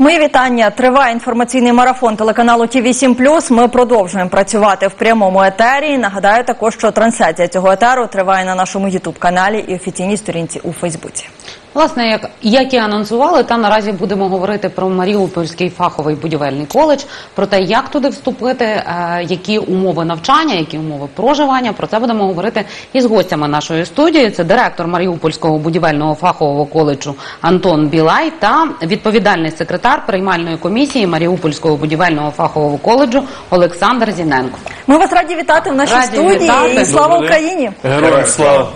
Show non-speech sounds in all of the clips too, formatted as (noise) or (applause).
Мої вітання. Триває інформаційний марафон телеканалу Ті 7 Ми продовжуємо працювати в прямому етері. Нагадаю також, що трансляція цього етеру триває на нашому Ютуб каналі і офіційній сторінці у Фейсбуці. Власне, як, як і анонсували, там наразі будемо говорити про Маріупольський фаховий будівельний коледж, про те, як туди вступити, е, які умови навчання, які умови проживання. Про це будемо говорити із гостями нашої студії. Це директор Маріупольського будівельного фахового коледжу Антон Білай та відповідальний секретар приймальної комісії Маріупольського будівельного фахового коледжу Олександр Зіненко. Ми вас раді вітати в нашій Раді студії вітати. і слава Україні. Героям слава!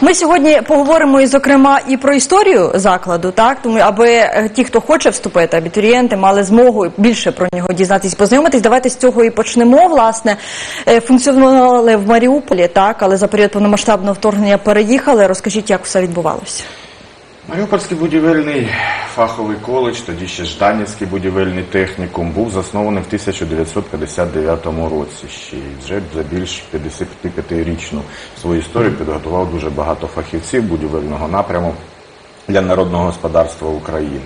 Ми сьогодні поговоримо і зокрема і про історію закладу, так тому аби е, ті, хто хоче вступити, абітурієнти, мали змогу більше про нього дізнатись, познайомитись. Давайте з цього і почнемо. Власне, Е, функціонували в Маріуполі, так, але за період повномасштабного вторгнення переїхали. Розкажіть, як все відбувалося. Маріупольський будівельний фаховий коледж, тоді ще Жданівський будівельний технікум, був заснований в 1959 році. Ще й вже за більш 55-річну свою історію підготував дуже багато фахівців будівельного напряму для народного господарства України.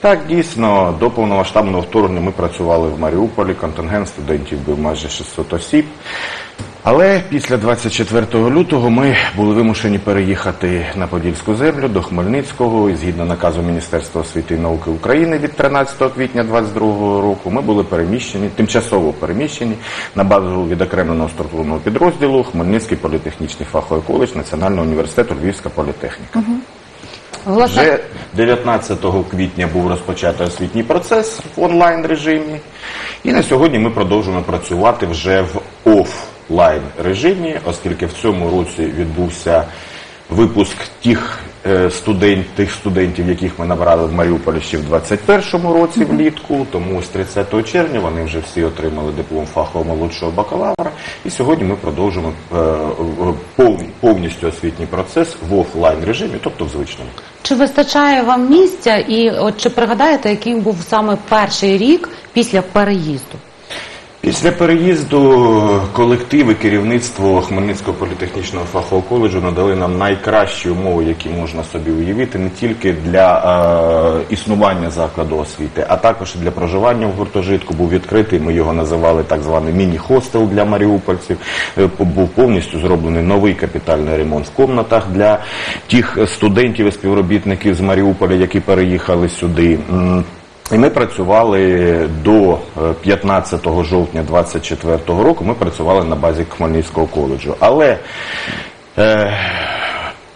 Так, дійсно, до повномасштабного вторгнення ми працювали в Маріуполі, контингент студентів був майже 600 осіб. Але після 24 лютого ми були вимушені переїхати на Подільську землю до Хмельницького. І згідно наказу Міністерства освіти і науки України від 13 квітня 2022 року, ми були переміщені, тимчасово переміщені на базу відокремленого структурного підрозділу Хмельницький політехнічний фаховий коледж Національного університету Львівська політехніка. Власне, Вже 19 квітня був розпочатий освітній процес в онлайн режимі, і на сьогодні ми продовжуємо працювати вже в офлайн режимі, оскільки в цьому році відбувся випуск тих е, студент, тих студентів, яких ми набрали в Маріуполі ще в 21-му році влітку. Тому з 30 червня вони вже всі отримали диплом фахового молодшого бакалавра. І сьогодні ми продовжуємо е, е, повністю освітній процес в офлайн режимі, тобто в звичному. Чи вистачає вам місця, і от чи пригадаєте, яким був саме перший рік після переїзду? Після переїзду колектив і керівництво Хмельницького політехнічного фахового коледжу надали нам найкращі умови, які можна собі уявити, не тільки для е, існування закладу освіти, а також для проживання в гуртожитку. Був відкритий. Ми його називали так званий міні-хостел для маріупольців. Е, Був повністю зроблений новий капітальний ремонт в комнатах для тих студентів і співробітників з Маріуполя, які переїхали сюди. І ми працювали до е, 15 жовтня 2024 року. Ми працювали на базі Хмельницького коледжу. Але е,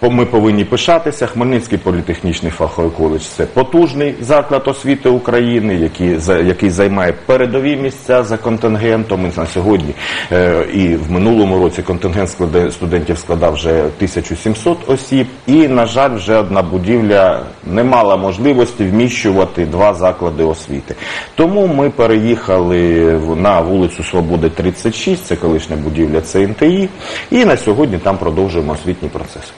ми повинні пишатися. Хмельницький політехнічний фаховий коледж це потужний заклад освіти України, який, який займає передові місця за контингентом. І на сьогодні е, і в минулому році контингент студентів складав вже 1700 осіб. І, на жаль, вже одна будівля не мала можливості вміщувати два заклади освіти. Тому ми переїхали на вулицю Свободи 36, це колишня будівля ЦНТІ, і на сьогодні там продовжуємо освітній процес.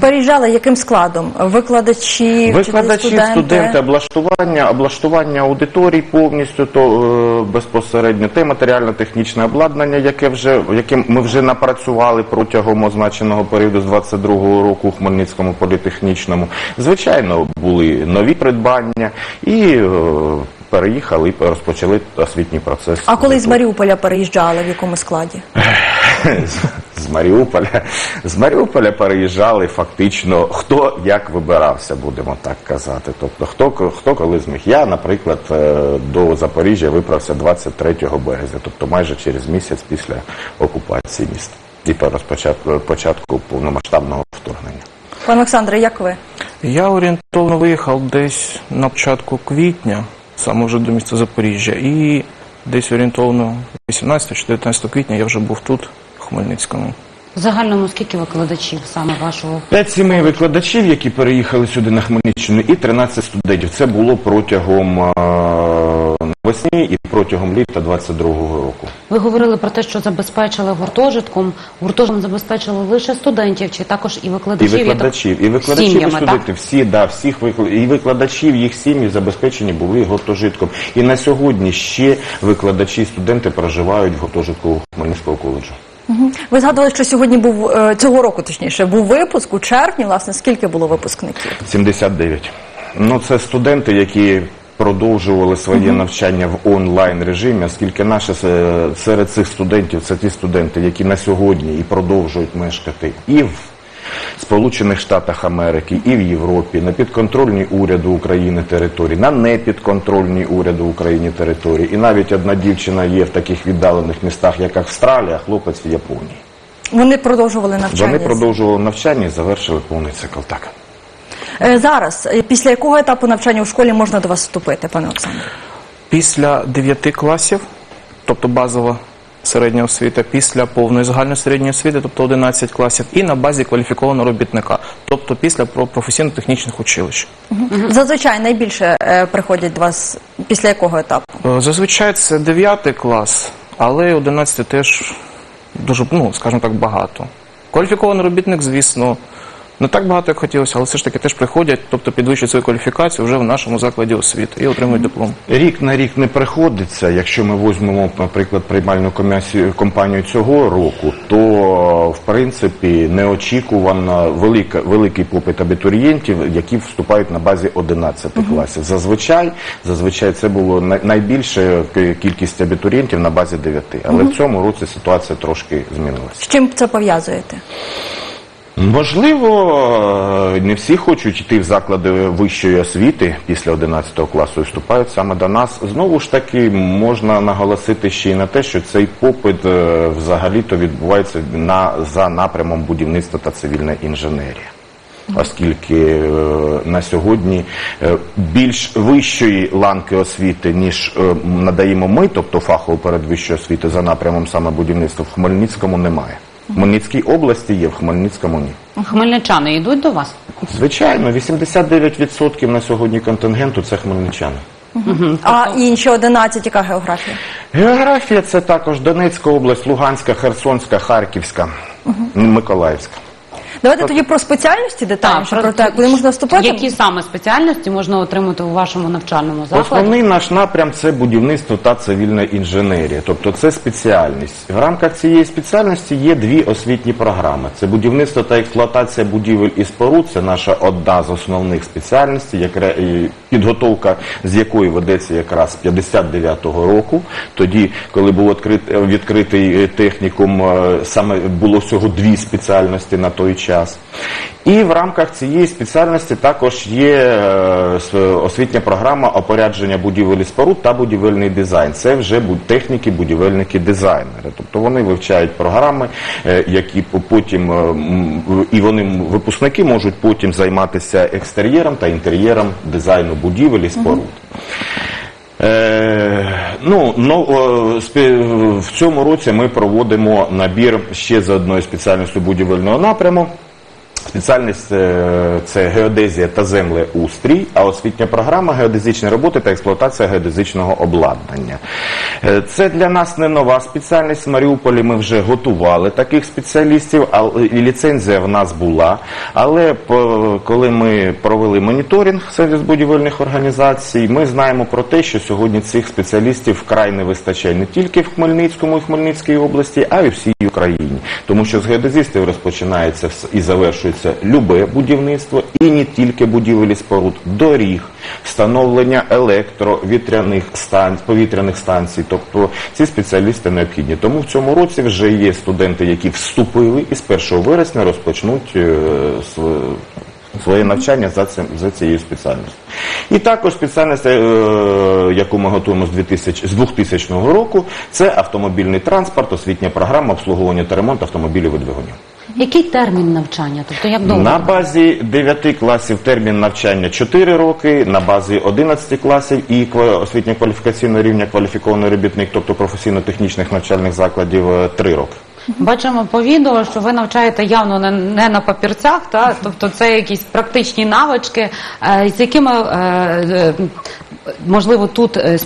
Переїжджали яким складом? Викладачі, Викладачі, вчителі, студенти, облаштування, облаштування аудиторій повністю, то е, безпосередньо те матеріально-технічне обладнання, яке вже яке ми вже напрацювали протягом означеного періоду з 22-го року у Хмельницькому політехнічному. Звичайно, були нові придбання і е, переїхали і розпочали освітній процес. А коли з Маріуполя переїжджали, в якому складі? (laughs) Маріуполя. З Маріуполя переїжджали фактично хто як вибирався, будемо так казати. Тобто, хто хто коли зміг. Я, наприклад, е, до Запоріжжя виправся 23 березня, тобто майже через місяць після окупації міста і по розпочатку початку повномасштабного вторгнення. Пане Олександре, як ви? Я орієнтовно виїхав десь на початку квітня, саме вже до міста Запоріжжя, і десь орієнтовно 18 чи 19 квітня я вже був тут, в Хмельницькому. В загальному скільки викладачів саме вашого? П'ять сімей викладачів, які переїхали сюди на Хмельниччину, і 13 студентів. Це було протягом е, навесні і протягом літа 22-го року. Ви говорили про те, що забезпечили гуртожитком. Гуртожитком забезпечили лише студентів, чи також і І викладачів? Я так- викладачів, і викладачів, і Сім'ями, так? студентів, всі, да, всіх викла- і викладачів, їх сім'ї забезпечені були гуртожитком. І на сьогодні ще викладачі і студенти проживають в гуртожитку Хмельницького коледжу. Ви згадували, що сьогодні був е, цього року, точніше, був випуск у червні. Власне, скільки було випускників? 79. Ну, це студенти, які продовжували своє навчання в онлайн режимі, оскільки наші серед цих студентів це ті студенти, які на сьогодні і продовжують мешкати і в Сполучених Штатах Америки, і в Європі, на підконтрольній уряду України території, на непідконтрольній уряду України території. І навіть одна дівчина є в таких віддалених містах, як Австралія, а хлопець в Японії. Вони продовжували навчання. Вони продовжували навчання і завершили повний цикл. Так. Е, Зараз, е, після якого етапу навчання у школі можна до вас вступити, пане Олександре? Після 9 класів, тобто базова середня освіта, після повної загальної середньої освіти, тобто 11 класів, і на базі кваліфікованого робітника, тобто після професійно-технічних училищ. Зазвичай найбільше е, приходять до вас після якого етапу? Е, Зазвичай це 9 клас, але 11 теж дуже, ну, скажімо так, багато. Кваліфікований робітник, звісно, не так багато, як хотілося, але все ж таки теж приходять, тобто підвищують свою кваліфікацію вже в нашому закладі освіти і отримують диплом. Рік на рік не приходиться. Якщо ми візьмемо, наприклад, приймальну комісію- компанію цього року, то в принципі неочікувано велика, великий попит абітурієнтів, які вступають на базі 11 класів. Зазвичай, зазвичай це було най- найбільша ки- кількість абітурієнтів на базі 9. Але в цьому році ситуація трошки змінилася. З чим це пов'язуєте? Можливо, е, не всі хочуть йти в заклади вищої освіти після 11 класу і вступають саме до нас. Знову ж таки, можна наголосити ще й на те, що цей попит е, взагалі-то відбувається на, за напрямом будівництва та цивільна інженерія. Оскільки е, на сьогодні більш вищої ланки освіти, ніж надаємо ми, тобто фахову передвищої освіти за напрямом саме будівництва в Хмельницькому немає. В Хмельницькій області є, в Хмельницькому ні. Хмельничани йдуть до вас? Звичайно, 89% на сьогодні контингенту це хмельничани. А інші 11, яка географія? Географія це також Донецька область, Луганська, Херсонська, Харківська, Миколаївська. Давайте тоді про спеціальності детальніше, про те, куди можна вступати. Які саме спеціальності можна отримати у вашому навчальному закладі? Основний наш напрям це будівництво та цивільна інженерія, тобто це спеціальність. В рамках цієї спеціальності є дві освітні програми: це будівництво та експлуатація будівель і споруд. Це наша одна з основних спеціальностей, яка і підготовка з якої ведеться якраз з 59-го року. Тоді, коли був відкрит- відкритий е, технікум, е, саме було всього дві спеціальності на той час. І в рамках цієї спеціальності також є е, освітня програма опорядження будівель і споруд та будівельний дизайн. Це вже техніки, будівельники, дизайнери. Тобто вони вивчають програми, е, які по- потім е, і вони випускники можуть потім займатися екстер'єром та інтер'єром дизайну будівель і споруд. Е, ну, ну в цьому році ми проводимо набір ще за одною спеціальністю будівельного напряму. Спеціальність е, це геодезія та землеустрій, а освітня програма геодезичні роботи та експлуатація геодезичного обладнання. Е, Це для нас не нова спеціальність. В Маріуполі ми вже готували таких спеціалістів, і ліцензія в нас була. Але коли ми провели моніторинг серед будівельних організацій, ми знаємо про те, що сьогодні цих спеціалістів вкрай не вистачає не тільки в Хмельницькому і Хмельницькій області, а й у всій Україні. Тому що з геодезистів розпочинається і завершується любе будівництво, і не тільки будівелі споруд, доріг, встановлення електровітряних станцій, повітряних станцій. Тобто ці спеціалісти необхідні. Тому в цьому році вже є студенти, які вступили і з 1 вересня розпочнуть е, своє навчання за, цим, за цією спеціальністю. І також спеціальність, е, яку ми готуємо з, 2000, з 2000 року, це автомобільний транспорт, освітня програма обслуговування та ремонт автомобілів і двигунів. Який термін навчання? Тобто як довго? На базі 9 класів термін навчання 4 роки, на базі 11 класів і ква- освітньо-кваліфікаційного рівня кваліфікований робітник, тобто професійно-технічних навчальних закладів 3 роки. Бачимо по відео, що ви навчаєте явно не, не на папірцях, та? тобто це якісь практичні навички, е, з якими е, е, можливо тут е,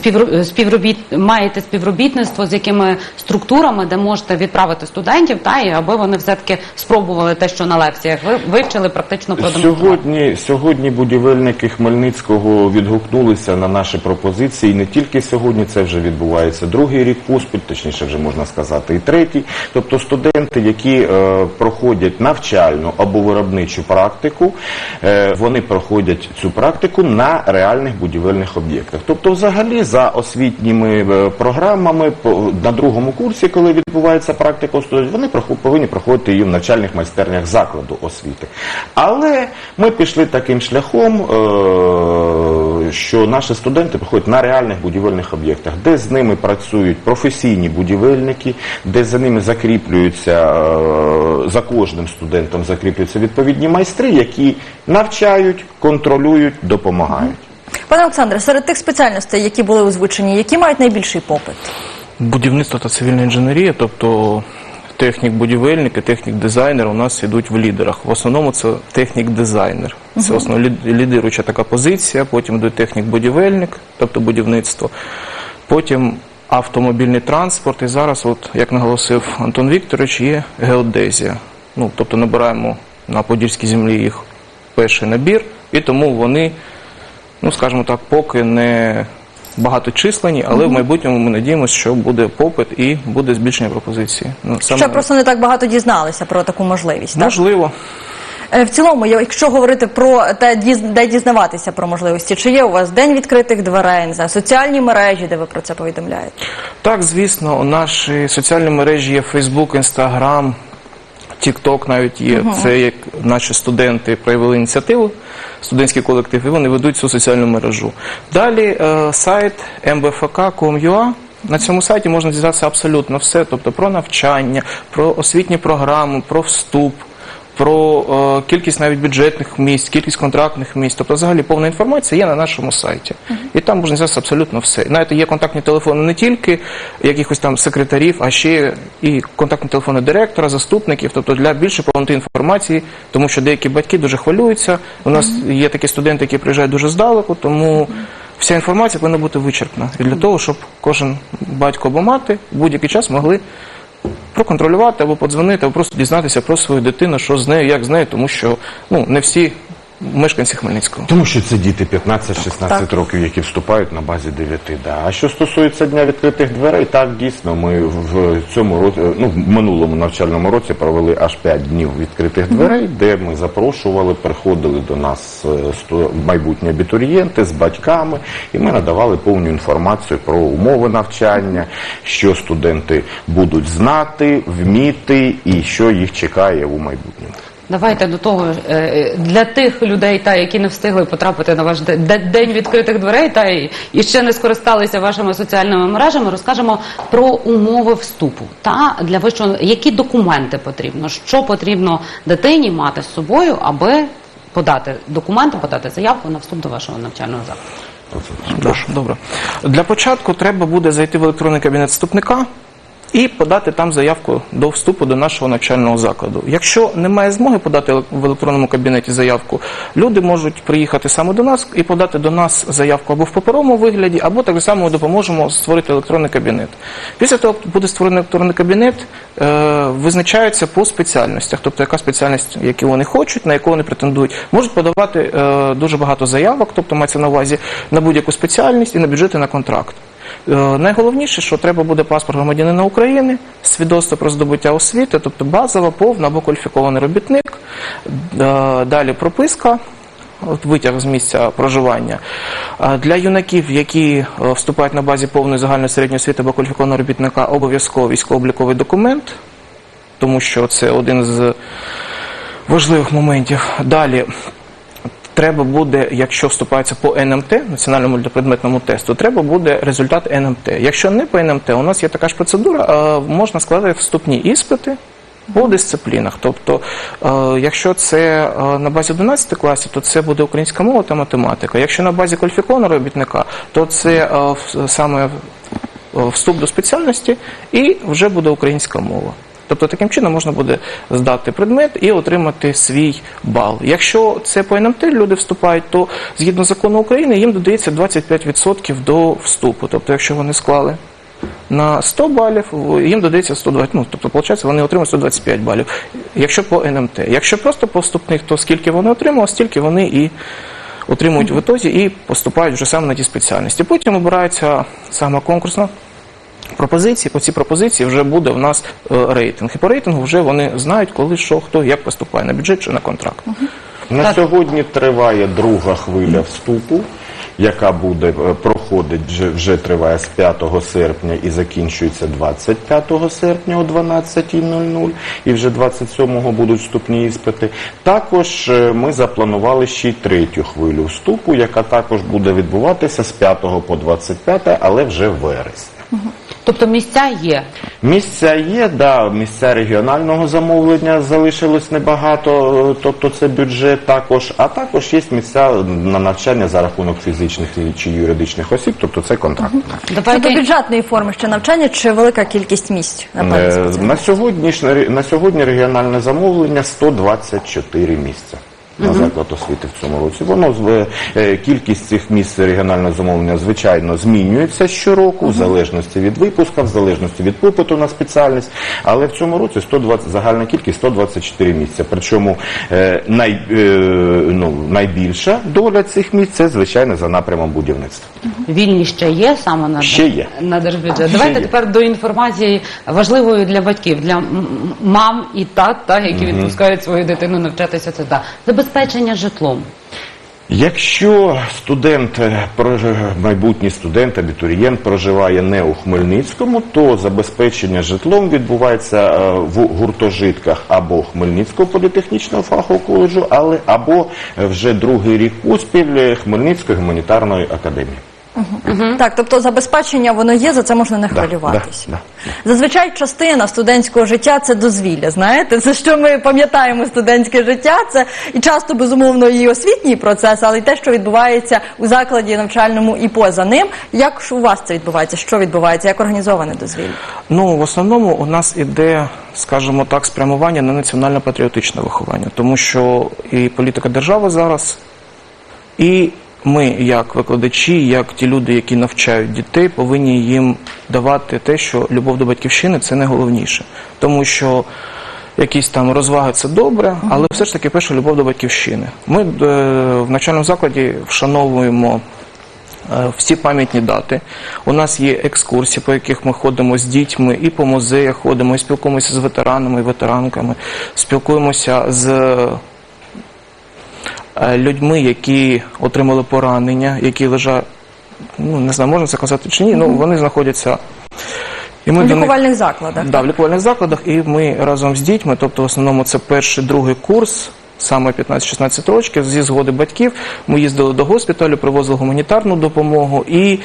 співробіт маєте співробітництво з якими структурами, де можете відправити студентів, та і аби вони все таки спробували те, що на лекціях ви вивчили, практично продемонстрували. Сьогодні, сьогодні будівельники Хмельницького відгукнулися на наші пропозиції. І не тільки сьогодні це вже відбувається другий рік поспіль, точніше вже можна сказати, і третій. Тобто тобто студенти, які е, проходять навчальну або виробничу практику, е, вони проходять цю практику на реальних будівельних об'єктах. Тобто, взагалі, за освітніми е, програмами на другому курсі, коли відбувається практика у студентів, вони повинні проходити її в навчальних майстернях закладу освіти. Але ми пішли таким шляхом, е, що наші студенти проходять на реальних будівельних об'єктах, де з ними працюють професійні будівельники, де за ними закріплюються е, за кожним студентом закріплюються відповідні майстри, які навчають, контролюють, допомагають. Пане Олександре, серед тих спеціальностей, які були озвучені, які мають найбільший попит? Будівництво та цивільна інженерія, тобто технік-будівельник і технік-дизайнер у нас йдуть в лідерах. В основному це технік-дизайнер. Це основно лід- лідируюча така позиція, потім йде технік-будівельник, тобто будівництво, потім автомобільний транспорт, і зараз, от, як наголосив Антон Вікторович, є геодезія. Ну, тобто набираємо на Подільській землі їх перший набір, і тому вони ну скажімо так, поки не багаточисленні, але в майбутньому ми надіємося, що буде попит і буде збільшення пропозиції. Ну, саме Ще просто не так багато дізналися про таку можливість. Так? можливо. Е, В цілому, я- якщо говорити про те, діз- де дізнаватися про можливості, чи є у вас день відкритих дверей, не знаю, соціальні мережі, де ви про це повідомляєте? Так, звісно, наші соціальні мережі є Facebook, Instagram, TikTok навіть є. Це як наші студенти проявили ініціативу, студентський колектив, і вони ведуть цю соціальну мережу. Далі е, сайт mbfk.com.ua. На цьому сайті можна дізнатися абсолютно все, тобто про навчання, про освітні програми, про вступ. Про е, кількість навіть бюджетних місць, кількість контрактних місць, тобто взагалі повна інформація є на нашому сайті. І там можна дізнатися абсолютно все. Навіть є контактні телефони не тільки якихось там секретарів, а ще і контактні телефони директора, заступників, тобто для більшої повноти інформації, тому що деякі батьки дуже хвилюються. У нас є такі студенти, які приїжджають дуже здалеку, тому вся інформація повинна бути вичерпна. І для того, щоб кожен батько або мати в будь-який час могли проконтролювати або подзвонити, або просто дізнатися про свою дитину, що з нею, як з нею, тому що ну не всі мешканці Хмельницького. Тому що це діти 15-16 років, які вступають на базі 9. Да. А що стосується дня відкритих дверей, так дійсно ми в цьому році, ну в минулому навчальному році провели аж 5 днів відкритих дверей, де ми запрошували, приходили до нас е, майбутні абітурієнти з батьками, і ми надавали повну інформацію про умови навчання, що студенти будуть знати, вміти і що їх чекає у майбутньому. Давайте до того е, для тих людей, та які не встигли потрапити на ваш де- де- день відкритих дверей, та і ще не скористалися вашими соціальними мережами. Розкажемо про умови вступу. Та для вищого які документи потрібно, що потрібно дитині мати з собою, аби подати документи, подати заявку на вступ до вашого навчального закладу. Добре. Для початку треба буде зайти в електронний кабінет вступника і подати там заявку до вступу до нашого навчального закладу. Якщо немає змоги подати в електронному кабінеті заявку, люди можуть приїхати саме до нас і подати до нас заявку або в паперовому вигляді, або так само ми допоможемо створити електронний кабінет. Після того, як буде створений електронний кабінет, е, визначається по спеціальностях, тобто яка спеціальність, яку вони хочуть, на яку вони претендують. Можуть подавати е, дуже багато заявок, тобто мається на увазі на будь-яку спеціальність і на бюджет і на контракт. Е, Найголовніше, що треба буде паспорт громадянина України, свідоцтво про здобуття освіти, тобто базова, повна або кваліфікований робітник, Е, далі прописка. Витяг з місця проживання Е, для юнаків, які вступають на базі повної загальної середньої освіти або кваліфікованого робітника, обов'язково військово-обліковий документ, тому що це один з важливих моментів. Далі треба буде, якщо вступається по НМТ, національному предметному тесту, треба буде результат НМТ. Якщо не по НМТ, у нас є така ж процедура, е, можна складати вступні іспити. По дисциплінах, тобто, е, якщо це е, на базі 11 класів, то це буде українська мова та математика. Якщо на базі кваліфікованого робітника, то це саме вступ до спеціальності і вже буде українська мова. Тобто таким чином можна буде здати предмет і отримати свій бал. Якщо це по НМТ люди вступають, то згідно закону України їм додається 25% до вступу. Тобто, якщо вони склали на 100 балів, їм додається 120, ну, тобто, виходить, вони отримують 125 балів. Якщо по НМТ. Якщо просто по вступних, то скільки вони отримали, стільки вони і отримують в ітозі і поступають вже саме на ті спеціальності. Потім обирається сама конкурсна пропозиції. По цій пропозиції вже буде в нас е, рейтинг. І по рейтингу вже вони знають, коли що, хто, як поступає на бюджет чи на контракт. На сьогодні триває друга хвиля вступу, яка буде е, проходить вже, вже триває з 5 серпня і закінчується 25 серпня о 12.00 і вже 27-го будуть вступні іспити. Також е, ми запланували ще й третю хвилю вступу, яка також буде відбуватися з 5 по 25, але вже в вересні. Тобто місця є. Місця є, да, місця регіонального замовлення залишилось небагато, тобто це бюджет також, а також є місця на навчання за рахунок фізичних чи юридичних осіб, тобто це контракт. Це до бюджетної форми ще навчання чи велика кількість місць на певних Е. На сьогодні, на сьогодні регіональне замовлення 124 місця. На заклад освіти в цьому році. Воно е, кількість цих місць регіонального замовлення звичайно змінюється щороку, в залежності від випуска, в залежності від попиту на спеціальність. Але в цьому році 120, загальна кількість 124 місця. Причому е, най, е, ну, найбільша доля цих місць це звичайно за напрямом будівництва. вільні ще є саме на, Ще є. на держбюджет. Ще Давайте є. тепер до інформації важливої для батьків, для мам і тат, та, які відпускають свою дитину навчатися туди. Забезпечення житлом. Якщо студент, е, майбутній студент, абітурієнт проживає не у Хмельницькому, то забезпечення житлом відбувається е, в гуртожитках або Хмельницького політехнічного фахового коледжу, але або е, вже другий рік поспіль е, Хмельницької гуманітарної академії. Так, тобто забезпечення воно є, за це можна не хвилюватися. да, Зазвичай частина студентського життя це дозвілля. Знаєте, це що ми пам'ятаємо студентське життя. Це і часто безумовно і освітній процес, але й те, що відбувається у закладі навчальному і поза ним. Як ж у вас це відбувається? Що відбувається? Як організоване дозвілля? Ну, в основному у нас іде, скажімо так, спрямування на національно-патріотичне виховання, тому що і політика держави зараз, і ми, як викладачі, як ті люди, які навчають дітей, повинні їм давати те, що любов до батьківщини це найголовніше. Тому що якісь там розваги це добре, але все ж таки перша любов до батьківщини. Ми е, в навчальному закладі вшановуємо е, всі пам'ятні дати. У нас є екскурсії, по яких ми ходимо з дітьми, і по музеях ходимо, і спілкуємося з ветеранами і ветеранками, спілкуємося з людьми, які отримали поранення, які лежать, ну не знаю, можна це казати чи ні, ну вони знаходяться. І ми в лікувальних них- закладах. Да, в лікувальних закладах, і ми разом з дітьми, тобто в основному це перший, другий курс, саме 15-16 років, зі згоди батьків, ми їздили до госпіталю, привозили гуманітарну допомогу. І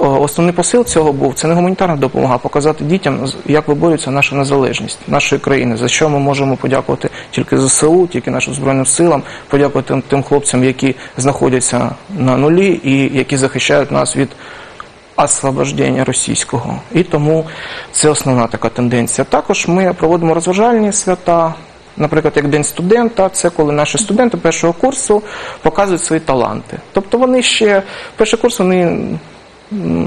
основний посил цього був це не гуманітарна допомога, а показати дітям, як виборюється наша незалежність нашої країни, за що ми можемо подякувати тільки ЗСУ, тільки нашим збройним силам, подякувати тим, хлопцям, які знаходяться на нулі і які захищають нас від освобождення російського. І тому це основна така тенденція. Також ми проводимо розважальні свята. Наприклад, як День студента, це коли наші студенти першого курсу показують свої таланти. Тобто вони ще перший курс вони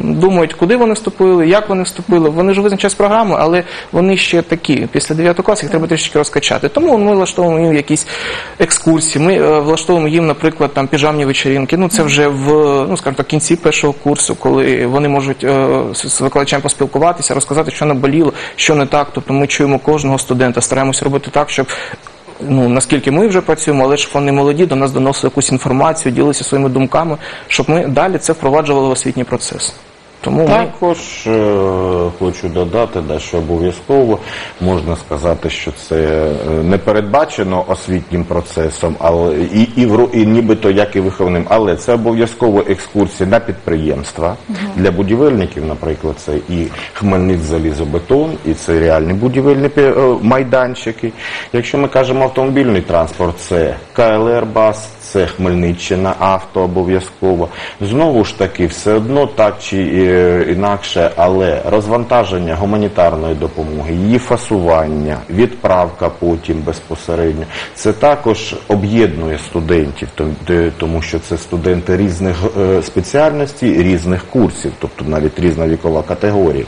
думають, куди вони вступили, як вони вступили. Вони ж визначають програму, але вони ще такі. Після 9 класу їх треба трішки розкачати. Тому ми влаштовуємо їм якісь екскурсії. Ми е, влаштовуємо їм, наприклад, там піжамні вечеринки. Ну це вже в ну скажімо так, кінці першого курсу, коли вони можуть е, з викладачем поспілкуватися, розказати, що наболіло, що не так. Тобто ми чуємо кожного студента, стараємося робити так, щоб. Ну наскільки ми вже працюємо, але ж вони молоді, до нас доносили якусь інформацію, ділилися своїми думками, щоб ми далі це впроваджували в освітній процес. Тому Також е, хочу додати, да, що обов'язково можна сказати, що це е, не передбачено освітнім процесом, але і, і, в, і нібито як і виховним, але це обов'язково екскурсії на підприємства для будівельників, наприклад, це і Хмельницький залізобетон, і це реальні будівельні е, майданчики. Якщо ми кажемо автомобільний транспорт, це КЛР БАС, це Хмельниччина, авто обов'язково. Знову ж таки, все одно так чи е, інакше, але розвантаження гуманітарної допомоги, її фасування, відправка потім безпосередньо, це також об'єднує студентів, тому що це студенти різних е, спеціальностей, різних курсів, тобто навіть різна вікова категорія.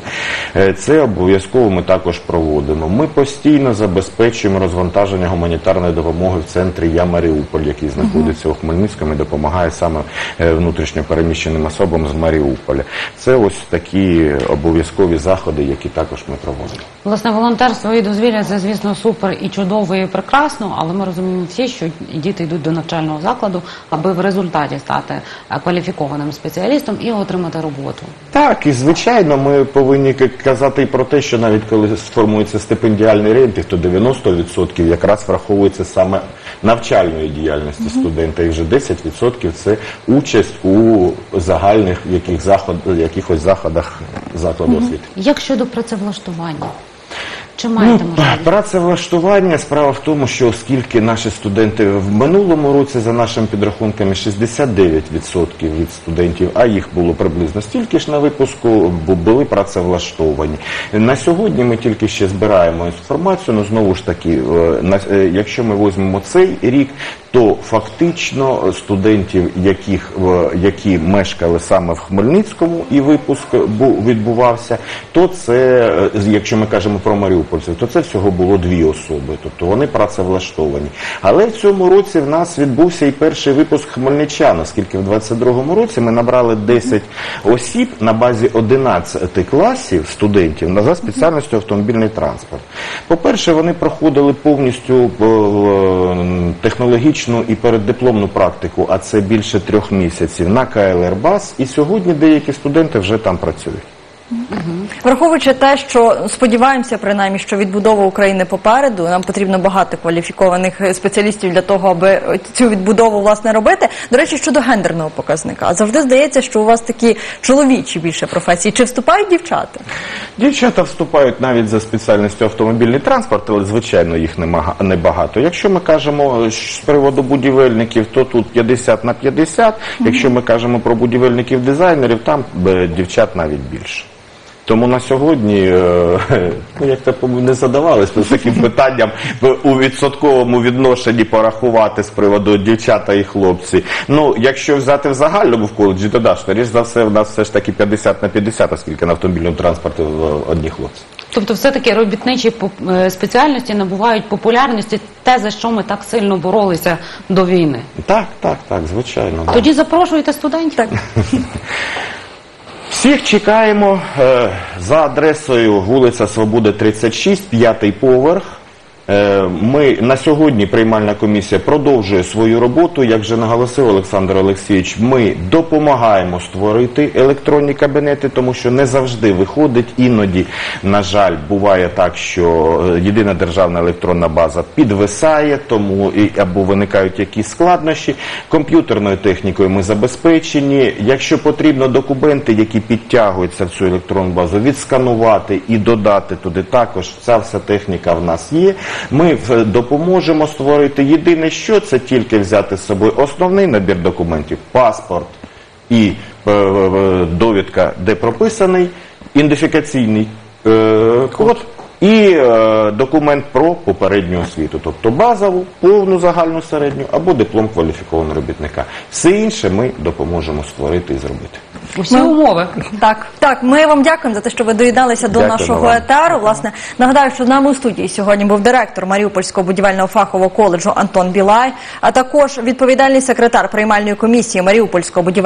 Е, Це обов'язково ми також проводимо. Ми постійно забезпечуємо розвантаження гуманітарної допомоги в центрі Я Маріуполь, який знаходиться у Хмельницькому і допомагає саме е, внутрішньо переміщеним особам з Маріуполя. Це це ось такі обов'язкові заходи, які також ми проводимо. Власне, волонтерство і дозвілля це, звісно, супер і чудово, і прекрасно, але ми розуміємо всі, що діти йдуть до навчального закладу, аби в результаті стати е, кваліфікованим спеціалістом і отримати роботу. Так, і звичайно, ми повинні казати і про те, що навіть коли сформується стипендіальний рейтинг, то 90% якраз враховується саме навчальної діяльності студента, і вже 10% це участь у загальних яких заход, якихось заходах закладу освіти. Як щодо працевлаштування? Чи Ну, маєте можливість? працевлаштування справа в тому, що оскільки наші студенти в минулому році, за нашими підрахунками, 69% від студентів, а їх було приблизно стільки ж на випуску, бу- були працевлаштовані. На сьогодні ми тільки ще збираємо інформацію, але знову ж таки, е, е, якщо ми візьмемо цей рік, то фактично студентів, яких, е, які мешкали саме в Хмельницькому і випуск бу- відбувався, то це, якщо ми кажемо про маріупольців, то це всього було дві особи, тобто вони працевлаштовані. Але в цьому році в нас відбувся і перший випуск хмельничан, оскільки в 22-му році ми набрали 10 осіб на базі 11 класів студентів на за спеціальністю автомобільний транспорт. По-перше, вони проходили повністю е, технологічну і переддипломну практику, а це більше трьох місяців на КЛР БАС, і сьогодні деякі студенти вже там працюють. Враховуючи те, що сподіваємося, принаймні, що відбудова України попереду, нам потрібно багато кваліфікованих е, спеціалістів для того, аби цю відбудову власне робити. До речі, щодо гендерного показника, завжди здається, що у вас такі чоловічі більше професії. Чи вступають дівчата? Дівчата вступають навіть за спеціальністю автомобільний транспорт, але звичайно їх небагато. Якщо ми кажемо е, з приводу будівельників, то тут 50 на 50. Якщо ми кажемо про будівельників дизайнерів, там е, дівчат навіть більше. Тому на сьогодні, е, (laughs) ну як то не задавались таким питанням у відсотковому відношенні порахувати з приводу дівчата і хлопці. Ну, якщо взяти в загальному в коледжі, то да, скоріш за все, в нас все ж таки 50 на 50, оскільки на автомобільному транспорті одні хлопці. Тобто, все-таки робітничі е, спеціальності набувають популярності, те, за що ми так сильно боролися до війни. Так, так, так, звичайно. Тоді запрошуйте студентів. Так. (laughs) Всіх чекаємо е, за адресою вулиця Свободи 36, п'ятий поверх. Е, Ми на сьогодні приймальна комісія продовжує свою роботу. Як вже наголосив Олександр Олексійович, ми допомагаємо створити електронні кабінети, тому що не завжди виходить. Іноді, на жаль, буває так, що е, єдина державна електронна база підвисає, тому і або виникають якісь складнощі. Комп'ютерною технікою ми забезпечені. Якщо потрібно документи, які підтягуються в цю електронну базу, відсканувати і додати туди, також ця вся техніка в нас є. Ми допоможемо створити. Єдине, що це тільки взяти з собою основний набір документів, паспорт і е, е, довідка, де прописаний ідентифікаційний е, код. І е, документ про попередню освіту, тобто базову, повну загальну середню або диплом кваліфікованого робітника. Все інше ми допоможемо створити і зробити. Усі Ну, умови. Так, так, ми вам дякуємо за те, що ви доєдналися до Дякуємо нашого вам. етеру. Власне, нагадаю, що з нами у студії сьогодні був директор Маріупольського будівельного фахового коледжу Антон Білай, а також відповідальний секретар приймальної комісії Маріупольського будівельного